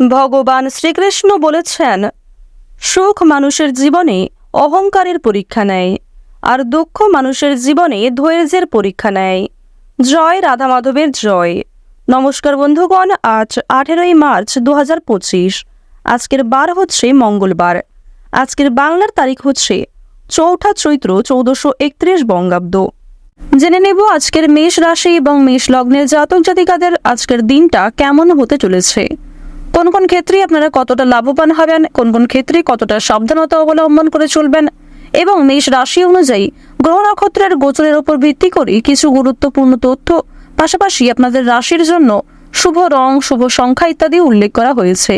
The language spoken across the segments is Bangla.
ভগবান শ্রীকৃষ্ণ বলেছেন, সুখ মানুষের জীবনে অহংকারের পরীক্ষা নেয়, আর দুঃখ মানুষের জীবনে ধৈর্যের পরীক্ষা নেয়। জয় রাধা মাধবের জয়। নমস্কার বন্ধুগণ, আজ আঠেরোই মার্চ দু হাজার পঁচিশ। আজকের বার হচ্ছে মঙ্গলবার। আজকের বাংলার তারিখ হচ্ছে চৌঠা চৈত্র চৌদ্দশো একত্রিশ বঙ্গাব্দ। জেনে নেব আজকের মেষ রাশি এবং মেষ লগ্নের জাতক জাতিকাদের আজকের দিনটা কেমন হতে চলেছে। কোন কোন ক্ষেত্রে আপনারা কতটা লাভবান হবেন, কোন কোন ক্ষেত্রে কতটা সাবধানতা অবলম্বন করে চলবেন এবং মেষ রাশি অনুযায়ী গ্রহ নক্ষত্রের গোচরের উপর ভিত্তি করে কিছু গুরুত্বপূর্ণ তথ্য, পাশাপাশি আপনাদের রাশির জন্য শুভ রং, শুভ সংখ্যা ইত্যাদি উল্লেখ করা হয়েছে।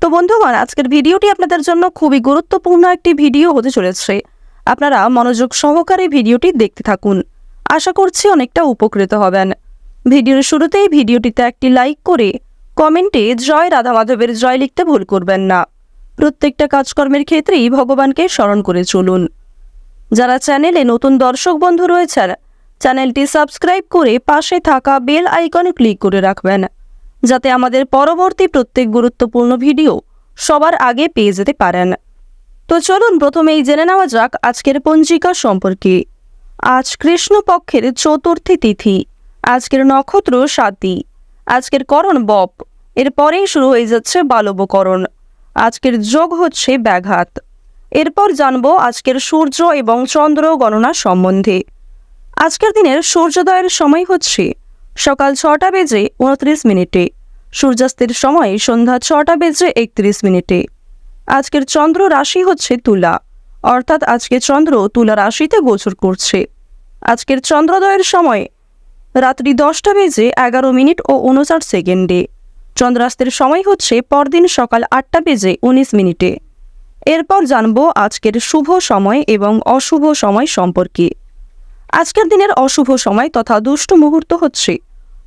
তো বন্ধুগণ, আজকের ভিডিওটি আপনাদের জন্য খুবই গুরুত্বপূর্ণ একটি ভিডিও হতে চলেছে। আপনারা মনোযোগ সহকারে ভিডিওটি দেখতে থাকুন। আশা করছি অনেকটা উপকৃত হবেন। ভিডিওর শুরুতেই ভিডিওটিতে একটি লাইক করে কমেন্টে জয় রাধা মাধবের জয় লিখতে ভুল করবেন না। প্রত্যেকটা কাজকর্মের ক্ষেত্রেই ভগবানকে স্মরণ করে চলুন। যারা চ্যানেলে নতুন দর্শক বন্ধু রয়েছেন, চ্যানেলটি সাবস্ক্রাইব করে পাশে থাকা বেল আইকনে ক্লিক করে রাখবেন, যাতে আমাদের পরবর্তী প্রত্যেক গুরুত্বপূর্ণ ভিডিও সবার আগে পেয়ে যেতে পারেন। তো চলুন প্রথমেই জেনে নেওয়া যাক আজকের পঞ্জিকা সম্পর্কে। আজ কৃষ্ণপক্ষের চতুর্থী তিথি, আজকের নক্ষত্র সাতী, আজকের করণ বপ। এরপরেই শুরু হয়ে যাচ্ছে বালবকরণ। আজকের যোগ হচ্ছে ব্যাঘাত। এরপর জানব আজকের সূর্য এবং চন্দ্র গণনা সম্বন্ধে। আজকের দিনের সূর্যোদয়ের সময় হচ্ছে সকাল ছটা বেজে উনত্রিশ মিনিটে, সূর্যাস্তের সময় সন্ধ্যা ছটা বেজে একত্রিশ মিনিটে। আজকের চন্দ্র রাশি হচ্ছে তুলা, অর্থাৎ আজকে চন্দ্র তুলা রাশিতে গোচর করছে। আজকের চন্দ্রোদয়ের সময় রাত্রি দশটা বেজে এগারো মিনিট ও উনষাট সেকেন্ডে চন্দ্রাস্তের সময় হচ্ছে পরদিন সকাল আটটা বেজে উনিশ মিনিটে। এরপর জানব আজকের শুভ সময় এবং অশুভ সময় সম্পর্কে। আজকের দিনের অশুভ সময় তথা দুষ্ট মুহূর্ত হচ্ছে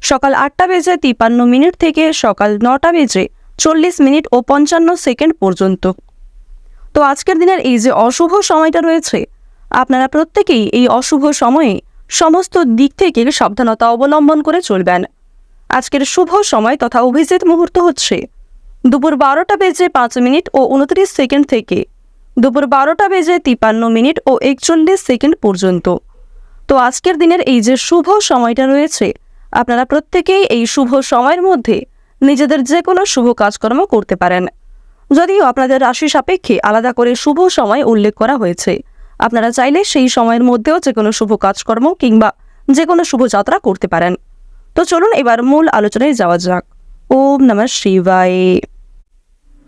সকাল আটটা বেজে তিপান্ন মিনিট থেকে সকাল নটা বেজে চল্লিশ মিনিট ও পঞ্চান্ন সেকেন্ড পর্যন্ত। তো আজকের দিনের এই যে অশুভ সময়টা রয়েছে, আপনারা প্রত্যেকেই এই অশুভ সময়ে সমস্ত দিক থেকে সাবধানতা অবলম্বন করে চলবেন। আজকের শুভ সময় তথা অভিজিৎ মুহূর্ত হচ্ছে। দুপুর বারোটা বেজে পাঁচ মিনিট ও উনত্রিশ সেকেন্ড থেকে। দুপুর বারোটা বেজে তিপান্ন মিনিট ও একচল্লিশ সেকেন্ড পর্যন্ত। তো আজকের দিনের এই যে শুভ সময়টা রয়েছে, আপনারা প্রত্যেকেই এই শুভ সময়ের মধ্যে নিজেদের যে কোনো শুভ কাজকর্ম করতে পারেন। যদিও আপনাদের রাশি সাপেক্ষে আলাদা করে শুভ সময় উল্লেখ করা হয়েছে। আপনারা চাইলে সেই সময়ের মধ্যেও যে কোনো শুভ কাজকর্ম কিংবা যে কোনো শুভ যাত্রা করতে পারেন। তো চলুন এবার মূল আলোচনায় যাওয়া যাক। ওম নমঃ শিবায়।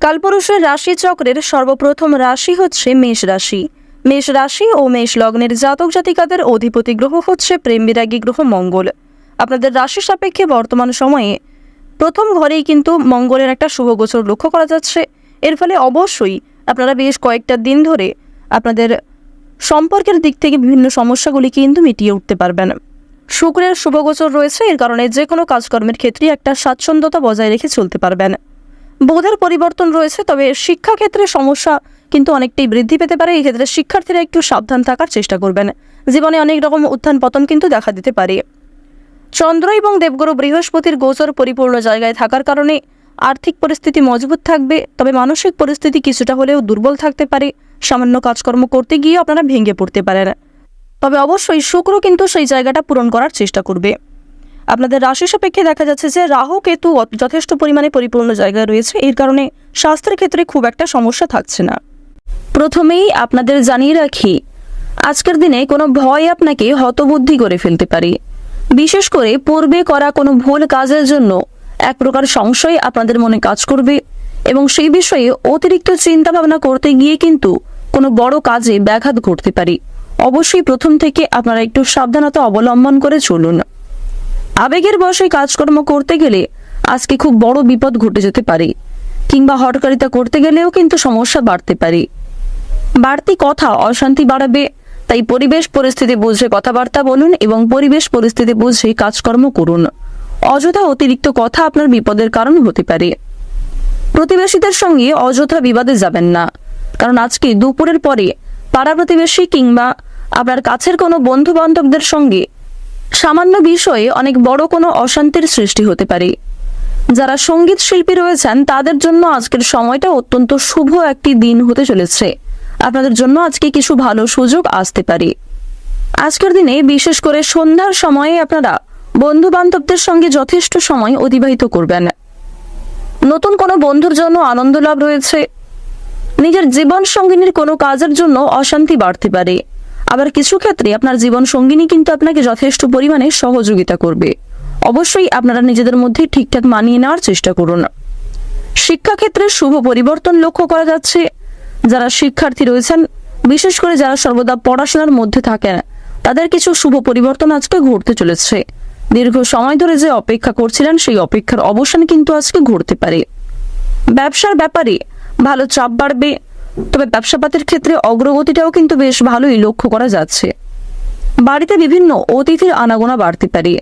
কালপুরুষের রাশি চক্রের সর্বপ্রথম রাশি হচ্ছে মেষ রাশি। মেষ রাশি ও মেষ লগ্নের জাতক জাতিকাদের অধিপতি গ্রহ হচ্ছে প্রেম বিরাগী গ্রহ মঙ্গল। আপনাদের রাশি সাপেক্ষে বর্তমান সময়ে প্রথম ঘরেই কিন্তু মঙ্গলের একটা শুভ গোচর লক্ষ্য করা যাচ্ছে। এর ফলে অবশ্যই আপনারা বেশ কয়েকটা দিন ধরে আপনাদের সম্পর্কের দিক থেকে বিভিন্ন সমস্যাগুলি কিন্তু মিটিয়ে উঠতে পারবেন। শুক্রের শুভগোচর রয়েছে। এর কারণে যে কোনো কাজকর্মের ক্ষেত্রে একটা স্বাচ্ছন্দ্যতা বজায় রেখে চলতে পারবেন। বোধের পরিবর্তন রয়েছে, তবে শিক্ষাক্ষেত্রে সমস্যা কিন্তু অনেকটাই বৃদ্ধি পেতে পারে। এই ক্ষেত্রে শিক্ষার্থীরা একটু সাবধান থাকার চেষ্টা করবেন। জীবনে অনেক রকম উত্থান পতন কিন্তু দেখা দিতে পারে। চন্দ্র এবং দেবগুরু বৃহস্পতির গোচর পরিপূর্ণ জায়গায় থাকার কারণে আর্থিক পরিস্থিতি মজবুত থাকবে, তবে মানসিক পরিস্থিতি কিছুটা হলেও দুর্বল থাকতে পারে। সামান্য কাজকর্ম করতে গিয়ে আপনারা ভেঙে পড়তে পারেন। তবে অবশ্যই শুক্র কিন্তু সেই জায়গাটা পূরণ করার চেষ্টা করবে। আপনাদের রাশি সাপেক্ষে দেখা যাচ্ছে যে রাহু কেতু যথেষ্ট পরিমাণে পরিপূর্ণ জায়গায় রয়েছে। এর কারণে স্বাস্থ্যের ক্ষেত্রে খুব একটা সমস্যা থাকছে না। প্রথমেই আপনাদের জানিয়ে রাখি, আজকের দিনে কোনো ভয় আপনাকে হতবুদ্ধি করে ফেলতে পারে। বিশেষ করে পূর্বে করা কোনো ভুল কাজের জন্য এক প্রকার সংশয় আপনাদের মনে কাজ করবে এবং সেই বিষয়ে অতিরিক্ত চিন্তা ভাবনা করতে গিয়ে কিন্তু কোনো বড় কাজে ব্যাঘাত ঘটতে পারে। অবশ্যই প্রথম থেকে আপনারা একটু সাবধানতা অবলম্বন করে চলুন। আবেগের বসে কাজকর্ম করতে গেলে আজকে খুব বড় বিপদ ঘটে যেতে পারে, কিংবা হটকারিতা করতে গেলেও কিন্তু সমস্যা বাড়তে পারে। বাড়তি কথা অশান্তি বাড়াবে, তাই পরিবেশ পরিস্থিতি বুঝে কথাবার্তা বলুন এবং পরিবেশ পরিস্থিতি বুঝে কাজকর্ম করুন। অযথা অতিরিক্ত কথা আপনার বিপদের কারণ হতে পারে। প্রতিবেশীদের সঙ্গে অযথা বিবাদে যাবেন না, কারণ আজকে দুপুরের পরে পাড়া প্রতিবেশী কিংবা আপনার কাছের কোনো বন্ধু বান্ধবদের সঙ্গে সামান্য বিষয়ে অনেক বড় কোনো অশান্তির সৃষ্টি হতে পারে। যারা সংগীত শিল্পী রয়েছেন, তাদের জন্য আজকের সময়টা অত্যন্ত শুভ একটি দিন হতে চলেছে। আপনাদের জন্য আজকে কিছু ভালো সুযোগ আসতে পারে। আজকের দিনে বিশেষ করে সন্ধ্যার সময়ে আপনারা বন্ধু বান্ধবদের সঙ্গে যথেষ্ট সময় অতিবাহিত করবেন। নতুন কোনো বন্ধুর জন্য আনন্দ লাভ রয়েছে। নিজের জীবন সঙ্গিনীর কোনো কাজের জন্য অশান্তি বাড়তে পারে। আবার কিছু ক্ষেত্রে আপনার জীবন সঙ্গিনী কিন্তু আপনাকে যথেষ্ট পরিমাণে সহযোগিতা করবে। অবশ্যই আপনারা নিজেদের মধ্যে ঠিকঠাক মানিয়ে নেওয়ার চেষ্টা করুন। শিক্ষাক্ষেত্রে শুভ পরিবর্তন লক্ষ্য করা যাচ্ছে। যারা শিক্ষার্থী রয়েছেন, বিশেষ করে যারা সর্বদা পড়াশোনার মধ্যে থাকেন, তাদের কিছু শুভ পরিবর্তন আজকে ঘটতে চলেছে। দীর্ঘ সময় ধরে যে অপেক্ষা করছিলেন, সেই অপেক্ষার অবসান কিন্তু আজকে ঘটতে পারে। ব্যবসার ব্যাপারে ভালো চাপ বাড়বে। তবে ব্যবসাপাতের ক্ষেত্রে অগ্রগতিটাও কিন্তু বেশ ভালোই লক্ষ্য করা যাচ্ছে। বাড়িতে বিভিন্ন অতিথির আনাগোনা বাড়তে পারে।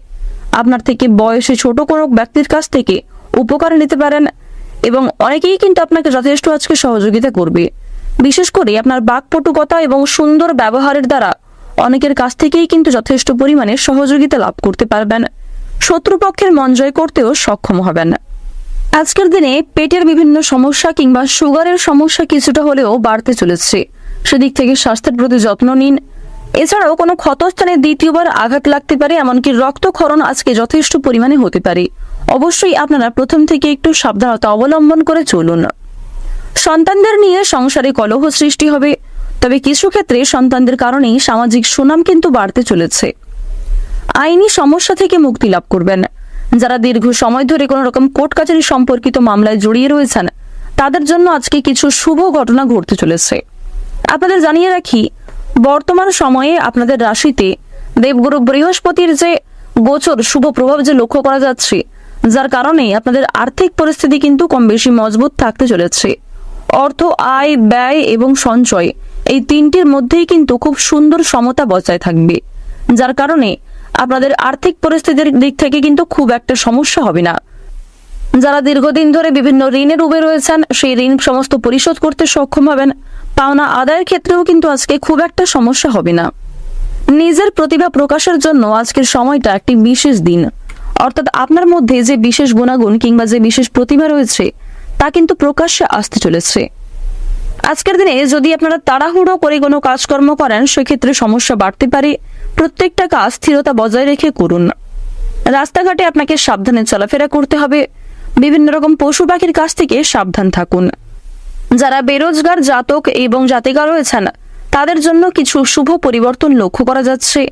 আপনার থেকে বয়সে ছোট কোনো ব্যক্তির কাছ থেকে উপকার নিতে পারেন এবং অনেকেই কিন্তু আপনাকে যথেষ্ট আজকে সহযোগিতা করবে। বিশেষ করে আপনার বাকপটুকতা এবং সুন্দর ব্যবহারের দ্বারা অনেকের কাছ থেকেই কিন্তু যথেষ্ট পরিমাণে সহযোগিতা লাভ করতে পারবেন। শত্রুপক্ষের মন জয় করতেও সক্ষম হবেন। আজকের দিনে পেটের বিভিন্ন সমস্যা কিংবা সুগারের সমস্যা কিছুটা হলেও বাড়তে চলেছে। সেদিক থেকে স্বাস্থ্যের প্রতি যত্ন নিন। এছাড়াও কোনো ক্ষতস্থানে দ্বিতীয়বার আঘাত লাগতে পারে, এমনকি রক্তক্ষরণ আজকে যথেষ্ট পরিমাণে হতে পারে। অবশ্যই আপনারা প্রথম থেকে একটু সাবধানতা অবলম্বন করে চলুন। সন্তানদের নিয়ে সংসারে কলহ সৃষ্টি হবে, তবে কিছু ক্ষেত্রে সন্তানদের কারণেই সামাজিক সুনাম কিন্তু বাড়তে চলেছে। আইনি সমস্যা থেকে মুক্তি লাভ করবেন। যারা দীর্ঘ সময় ধরে কোনো রকম কোর্ট কাছারি সম্পর্কিত মামলায় জড়িয়ে রয়েছেন, তাদের জন্য আজকে কিছু শুভ ঘটনা ঘটতে চলেছে। আপনাদের জানিয়ে রাখি, বর্তমান সময়ে আপনাদের রাশিতে দেবগুরু বৃহস্পতির যে গোচর শুভ প্রভাব যে লক্ষ্য করা যাচ্ছে, যার কারণে আপনাদের আর্থিক পরিস্থিতি কিন্তু কম বেশি মজবুত থাকতে চলেছে। অর্থ, আয়, ব্যয় এবং সঞ্চয় এই তিনটির মধ্যেই কিন্তু খুব সুন্দর সমতা বজায় থাকবে, যার কারণে আপনাদের আর্থিক পরিস্থিতির দিক থেকে কিন্তু খুব একটা সমস্যা হবে না। যারা দীর্ঘদিন ধরে বিভিন্ন ঋণের উবে রয়েছেন, সেই ঋণ সমস্ত পরিশোধ করতে সক্ষম হবেন। পাওনা আদায়ের ক্ষেত্রেও কিন্তু আজকে খুব একটা সমস্যা হবে না। নিজের প্রতিভা প্রকাশের জন্য আজকের সময়টা একটি বিশেষ দিন। অর্থাৎ আপনার মধ্যে যে বিশেষ গুণাগুণ কিংবা যে বিশেষ প্রতিভা রয়েছে, তা কিন্তু প্রকাশ্যে আসতে চলেছে। আজকের দিনে যদি আপনারা তাড়াহুড়ো করে কোনো কাজকর্ম করেন, সেক্ষেত্রে সমস্যা বাড়তে পারে। প্রত্যেকটা কাজ স্থিরতা বজায় রেখে করুন। রাস্তাঘাটে আপনাকে সাবধানে চলাফেরা করতে হবে। বিভিন্ন রকম পশু পাখির কাছ থেকে সাবধান থাকুন। যারা বেরোজগার, জাতক এবং জাতিকা রয়েছেন, তাদের জন্য কিছু শুভ পরিবর্তন লক্ষ্য করা যাচ্ছে।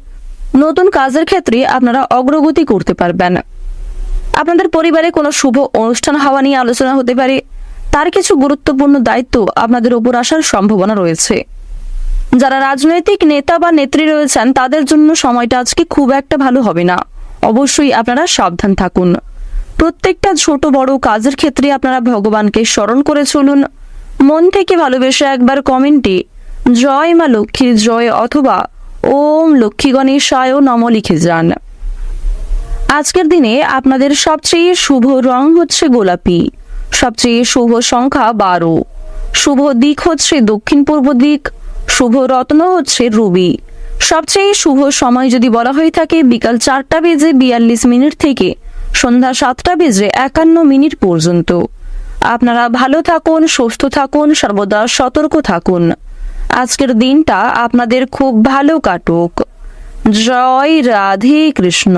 নতুন কাজের ক্ষেত্রে আপনারা অগ্রগতি করতে পারবেন। আপনাদের পরিবারে কোনো শুভ অনুষ্ঠান, হওয়া নিয়ে আলোচনা হতে পারে। তার কিছু গুরুত্বপূর্ণ দায়িত্ব আপনাদের উপর আসার সম্ভাবনা রয়েছে। যারা রাজনৈতিক নেতা বা নেত্রী রয়েছেন, তাদের জন্য সময়টা আজকে খুব একটা ভালো হবে না। অবশ্যই আপনারা সাবধান থাকুন। প্রত্যেকটা ছোট বড় কাজের ক্ষেত্রে আপনারা ভগবানকে স্মরণ করে চলুন। মন থেকে ভালোবেসে একবার কমেন্টে, জয় মা লক্ষ্মীর জয় অথবা ওম লক্ষ্মী গণেশায় নম লিখে যান। আজকের দিনে আপনাদের সবচেয়ে শুভ রং হচ্ছে গোলাপি। সবচেয়ে শুভ সংখ্যা বারো। শুভ দিক হচ্ছে দক্ষিণ পূর্ব দিক। শুভ রত্ন হচ্ছে রুবি। সবচেয়ে শুভ সময় যদি বলা হয়ে থাকে, বিকাল চারটা বেজে বিয়াল্লিশ মিনিট থেকে সন্ধ্যা সাতটা বেজে একান্ন মিনিট পর্যন্ত। আপনারা ভালো থাকুন, সুস্থ থাকুন, সর্বদা সতর্ক থাকুন। আজকের দিনটা আপনাদের খুব ভালো কাটুক। জয় রাধে কৃষ্ণ।